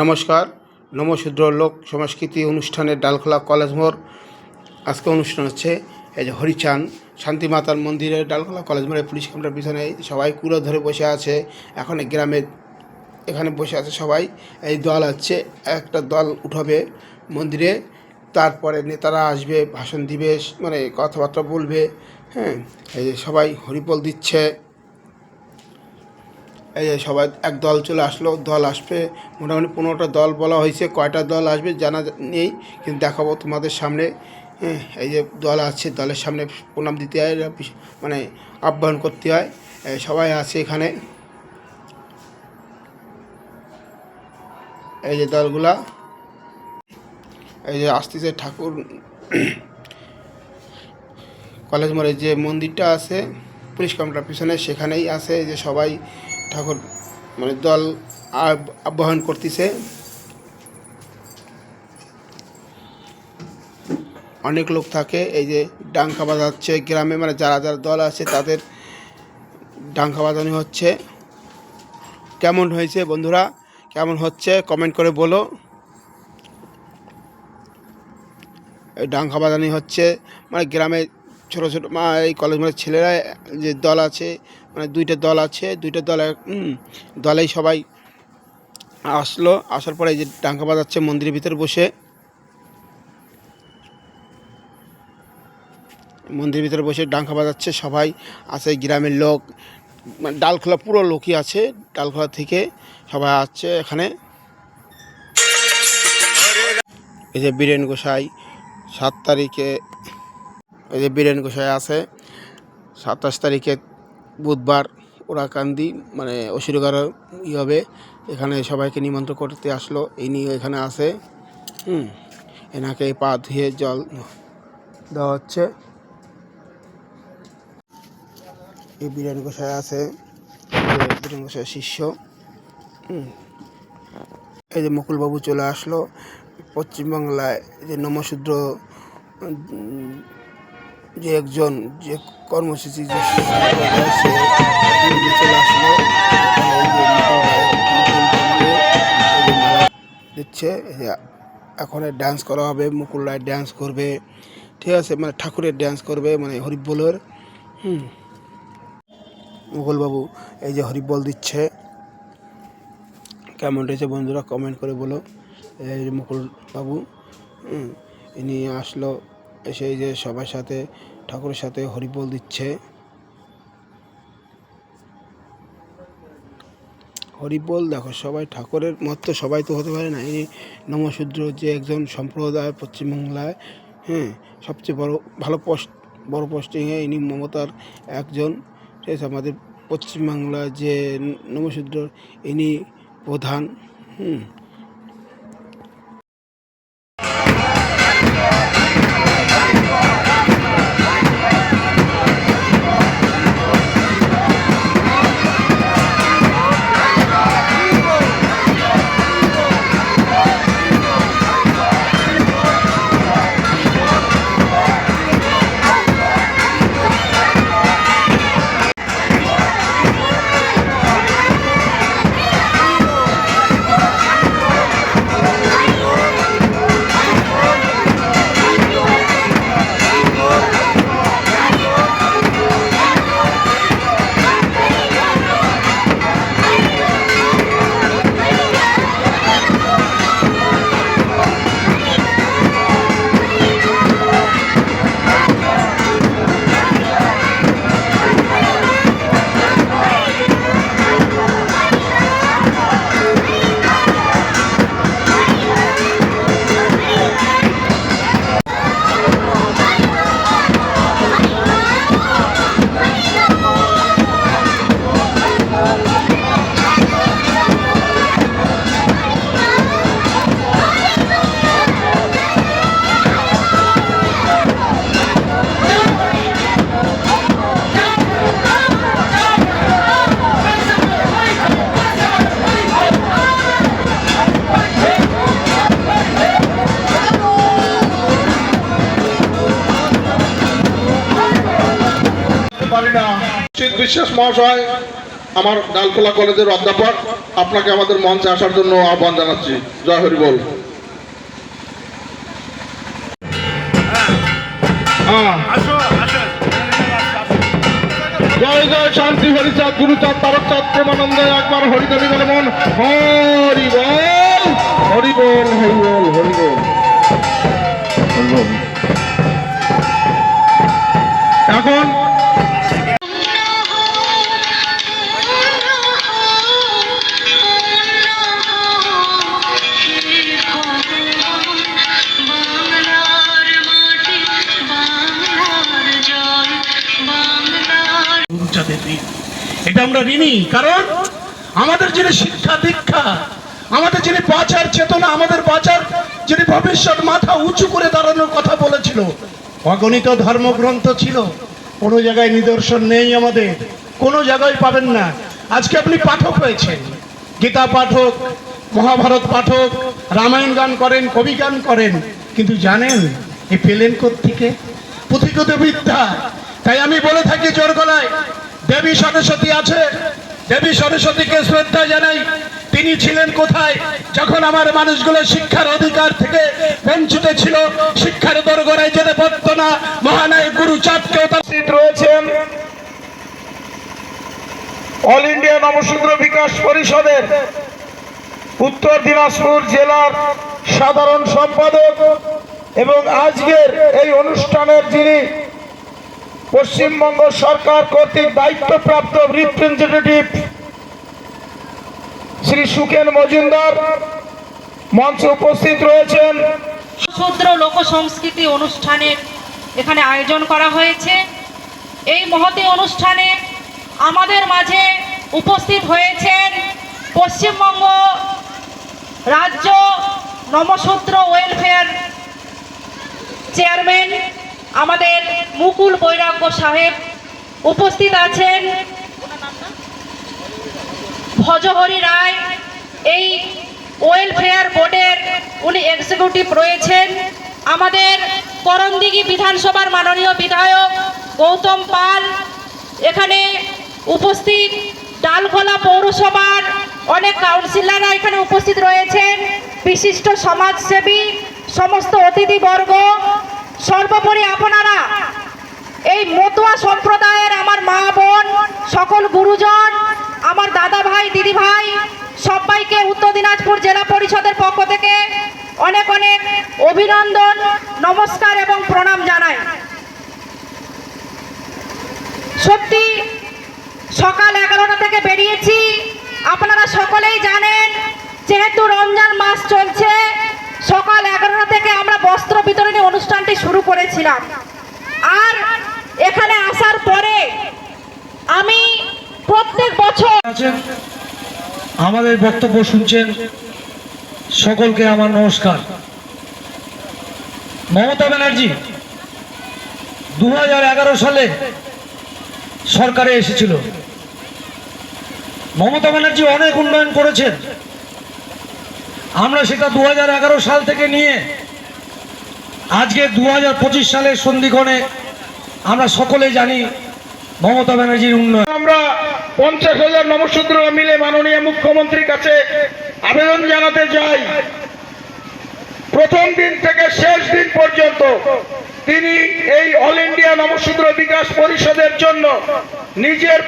নমস্কার। নমশূদ্র লোক সংস্কৃতি অনুষ্ঠানের ডালখোলা কলেজ মোড়। আজকে অনুষ্ঠান হচ্ছে এই যে হরিচান শান্তি মাতার মন্দিরে ডালখোলা কলেজ মোড়ে পুলিশ ক্যাম্পের পিছনে সবাই কুলো ধরে বসে আছে। এখন গ্রামে এখানে বসে আছে সবাই। এই দল আছে একটা দল উঠবে মন্দিরে, তারপরে নেতারা আসবে, ভাষণ দিবে মানে কথাবার্তা বলবে হ্যাঁ? এই যে সবাই হরিপল দিচ্ছে। এই যে সবাই এক দল চলে আসলো, দল আসবে। মোটামুটি পনেরোটা দল বলা হয়েছে, কয়টা দল আসবে জানা নেই, কিন্তু দেখাবো তোমাদের সামনে। হ্যাঁ এই যে দল আছে, দলের সামনে প্রণাম দিতে হয় মানে আহ্বান করতে হয়। সবাই আছে এখানে। এই যে দলগুলা। এই যে আসতেছে ঠাকুর। কলেজ মোড়ে যে মন্দিরটা আছে, পুলিশ কাউন্টার পিছনে সেখানেই আছে। যে সবাই ঠাকুর মানে দল আব- আহ্বান করতেছে। অনেক লোক থাকে, এই যে ডাঙ্কা বাজাচ্ছে গ্রামে মানে যারা যারা দল আছে তাদের ডাঙ্কা বাজানো হচ্ছে। কেমন হয়েছে বন্ধুরা? কেমন হচ্ছে? কমেন্ট করে বলো। এই ডাঙ্কা বাজানি হচ্ছে মানে গ্রামে ছোটো ছোটো এই কলেজ মানে ছেলেরা যে দল আছে মানে দুইটা দল আছে, দুইটা দলে দলেই সবাই আসলো। আসার পরে এই যে ডাঙ্কা বাজাচ্ছে মন্দিরের ভিতরে বসে। মন্দিরের ভিতরে বসে ডাঙ্কা বাজাচ্ছে সবাই। আছে গ্রামের লোক। মানে ডালখোলা পুরো লোকই আছে, ডালখোলা থেকে সবাই আসছে এখানে। এই যে বীরেন গোসাই, সাত তারিখে, এই যে বীরেন গোসাই আছে, সাতাশ তারিখে বুধবার ওরা ওরাকান্দি মানে অসুরগার ই হবে। এখানে সবাইকে নিমন্ত্রণ করতে আসলো। ইনি এখানে আসে হুম, এনাকে পা ধুয়ে জল দেওয়া হচ্ছে। এই বীরেন গোসাই আছে যে গোসাই শিষ্য, হুম। এই যে মুকুলবাবু চলে আসলো, পশ্চিমবাংলায় যে নমশূদ্র যে একজন যে কর্মসূচি যে সে দিচ্ছে এখন ডান্স করা হবে মুকুল রায় ডান্স করবে ঠিক আছে মানে ঠাকুরের ডান্স করবে মানে হরিবোলের হুম। মুকুলবাবু এই যে হরিবল দিচ্ছে কেমন রয়েছে বন্ধুরা কমেন্ট করে বলো। এই যে মুকুল বাবু হুম, ইনি আসলো এসে যে সবার সাথে, ঠাকুরের সাথে হরিবল দিচ্ছে। হরিবল, দেখো, সবাই ঠাকুরের মতো সবাই তো হতে পারে না। এই নমশূদ্র যে একজন সম্প্রদায় পশ্চিমবাংলায় হ্যাঁ সবচেয়ে বড়, ভালো পোস্ট, বড় পোস্টিংয়ে ইনি মমতার একজন। ঠিক আছে, আমাদের পশ্চিমবাংলা যে নমশূদ্র ইনি প্রধান, হুম। পারি না। শীত বিশ্বাস মহাশয়, আমার ডালখোলা কলেজের অধ্যাপক, আপনাকে আমাদের মঞ্চে আসার জন্য আহ্বান জানাচ্ছি। জয় হরি বল। হ্যাঁ। জয় জয়, শান্তি, হরিচাঁদ, গুরুচাঁদ, তারকচাঁদ, প্রেমানন্দ একবার হরিদরি বলে মন। হরি বল হরি বল হরি বল হরি বল। এখন আমরা ঋণী। কারণ আমাদের যিনি শিক্ষা, দীক্ষা, আমাদের যিনি বাঁচার চেতনা, আমাদের বাঁচার যিনি ভবিষ্যৎ মাথা উঁচু করে দাঁড়ানোর কথা বলেছিল, অগণিত ধর্মগ্রন্থ ছিল, কোনো জায়গায় নিদর্শন নেই আমাদের, কোনো জায়গায় পাবেন না। আজকে আপনি পাঠক হয়েছেন, গীতা পাঠক, মহাভারত পাঠক, রামায়ণ গান করেন, কবি গান করেন, কিন্তু জানেন এ পেলেন থেকে পুঁথিগত বিদ্যা। তাই আমি বলে থাকি জোর গলায় দেবী সরস্বতী আছে। দেবী সরস্বতীকে শ্রদ্ধা জানাই। তিনি ছিলেন কোথায়? যখন আমার মানুষগুলো শিক্ষার অধিকার থেকে বঞ্চিত ছিল, শিক্ষার দরগড়ায় যেতে পারত না। মহানায়ক গুরু চাঁদকেও উপস্থিত রয়েছেন। অল ইন্ডিয়া নবশূদ্র বিকাশ পরিষদের উত্তর দিনাজপুর জেলার সাধারণ সম্পাদক এবং আজকের এই অনুষ্ঠানের যিনি পশ্চিমবঙ্গ সরকার কর্তৃক দায়িত্বপ্রাপ্ত রিপ্রেজেন্টেটিভ শ্রী সুকেন মজুমদার মঞ্চে উপস্থিত রয়েছেন। শূদ্র লোক সংস্কৃতি অনুষ্ঠানের এখানে আয়োজন করা হয়েছে। এই মহতি অনুষ্ঠানে আমাদের মাঝে উপস্থিত হয়েছেন পশ্চিমবঙ্গ রাজ্য নমশূদ্র ওয়েলফেয়ার চেয়ারম্যান আমাদের মুকুল বৈরাগ্য সাহেব উপস্থিত আছেন। ভজহরি রায়, এই ওয়েলফেয়ার বোর্ডের উনি এক্সিকিউটিভ রয়েছেন। আমাদের করণদিঘি বিধানসভার মাননীয় বিধায়ক গৌতম পাল, এখানে উপস্থিত ডালখোলা পৌরসভার অনেক কাউন্সিলররা এখানে উপস্থিত রয়েছেন। বিশিষ্ট সমাজসেবী, সমস্ত অতিথিবর্গ সর্বোপরি আপনারা এই মতুয়া সম্প্রদায়ের আমার মা বোন, সকল গুরুজন, আমার দাদা ভাই, দিদি ভাই, সবাইকে উত্তর দিনাজপুর জেলা পরিষদের পক্ষ থেকে অনেক অনেক অভিনন্দন, নমস্কার এবং প্রণাম জানাই। সত্যি, সকাল এগারোটা থেকে বেরিয়েছি। আপনারা সকলেই জানেন, যেহেতু রমজান মাস চলছে সকাল এগারোটা থেকে আমরা বস্ত্র বিতরণী অনুষ্ঠানটি শুরু করেছিলাম। আর এখানে আসার পরে আমি প্রত্যেক বছর আমাদের বক্তব্য শুনছেন সকলকে আমার নমস্কার। মমতা ব্যানার্জি দু হাজার এগারো সালে সরকারে এসেছিল। মমতা ব্যানার্জি অনেক উন্নয়ন করেছেন। আমরা সেটা দু হাজার এগারো সাল থেকে নিয়ে আজকে দুহাজার পঁচিশ সালের সন্ধিক্ষণে আমরা সকলে জানি মমতা ব্যানার্জির উন্নয়ন। আমরা পঞ্চাশ হাজার নমশূদ্র মিলে মাননীয় মুখ্যমন্ত্রীর কাছে আবেদন জানাতে যাই প্রথম দিন থেকে শেষ দিন পর্যন্ত তিনি এই অল ইন্ডিয়া নমশূদ্র বিকাশ পরিষদের জন্য নিজের